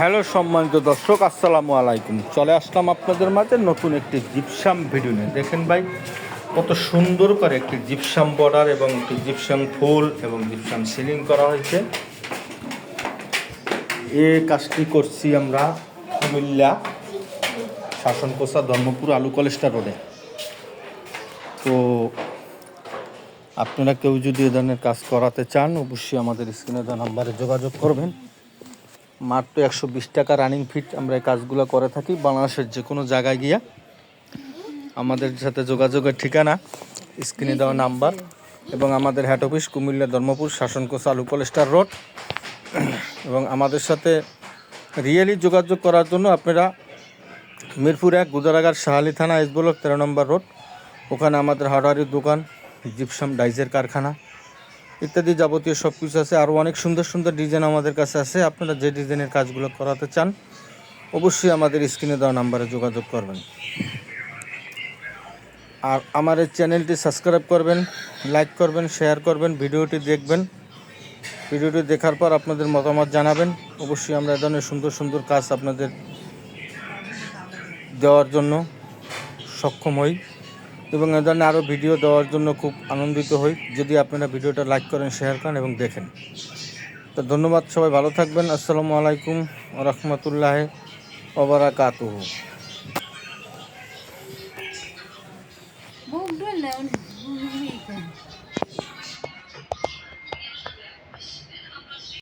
Hello সম্মানিত দর্শক, আসসালামু আলাইকুম। চলে আসলাম আপনাদের মাঝে নতুন একটি জিপসাম ভিডিও নিয়ে। দেখেন ভাই, কত সুন্দর করে একটি জিপসাম বর্ডার এবং একটি জিপসাম ফুল এবং জিপসাম সিলিং করা হয়েছে। এ কাজটি করছি আমরা কুমিল্লা শাসনকোষা ধর্মপুর আলু কলেজটা রোডে। তো আপনারা কেউ যদি এ ধরনের কাজ করাতে চান, অবশ্যই আমাদের স্ক্রিনে নাম্বারে যোগাযোগ করবেন। মাত্র একশো বিশ টাকা রানিং ফিট আমরা এই কাজগুলো করে থাকি বাংলাদেশের যে কোনো জায়গায় গিয়া। আমাদের সাথে যোগাযোগের ঠিকানা স্ক্রিনে দেওয়া নাম্বার এবং আমাদের হেড অফিস কুমিল্লা ধর্মপুর শাসনকোষ আলু কলেস্টার রোড। এবং আমাদের সাথে রিয়েলি যোগাযোগ করার জন্য আপনারা মিরপুর এক গুদারাগার শাহালি থানা এস ব্লক তেরো নম্বর রোড। ওখানে আমাদের হার্ডওয়ারের দোকান জিপসাম ডাইজের কারখানা। ইত্যাদি যাবতীয় সব কিছু আছে। আরও অনেক সুন্দর সুন্দর ডিজাইন আমাদের কাছে আছে। আপনারা যে ডিজাইনের কাজগুলো করাতে চান, অবশ্যই আমাদের স্ক্রিনে দেওয়া নাম্বারে যোগাযোগ করবেন। আর আমার এই চ্যানেলটি সাবস্ক্রাইব করবেন লাইক করবেন শেয়ার করবেন, ভিডিওটি দেখবেন। ভিডিওটি দেখার পর আপনাদের মতামত জানাবেন। অবশ্যই আমরা এ ধরনের সুন্দর সুন্দর কাজ আপনাদের দেওয়ার জন্য সক্ষম হই। এবং এ ধরনের আরও ভিডিও দেওয়ার জন্য খুব আনন্দিত হই। যদি আপনারা ভিডিওটা লাইক করেন, শেয়ার করেন এবং দেখেন। তো ধন্যবাদ, সবাই ভালো থাকবেন। আসসালামু আলাইকুম রহমতুল্লাহ ওবরাকাতুহ বুক ডলে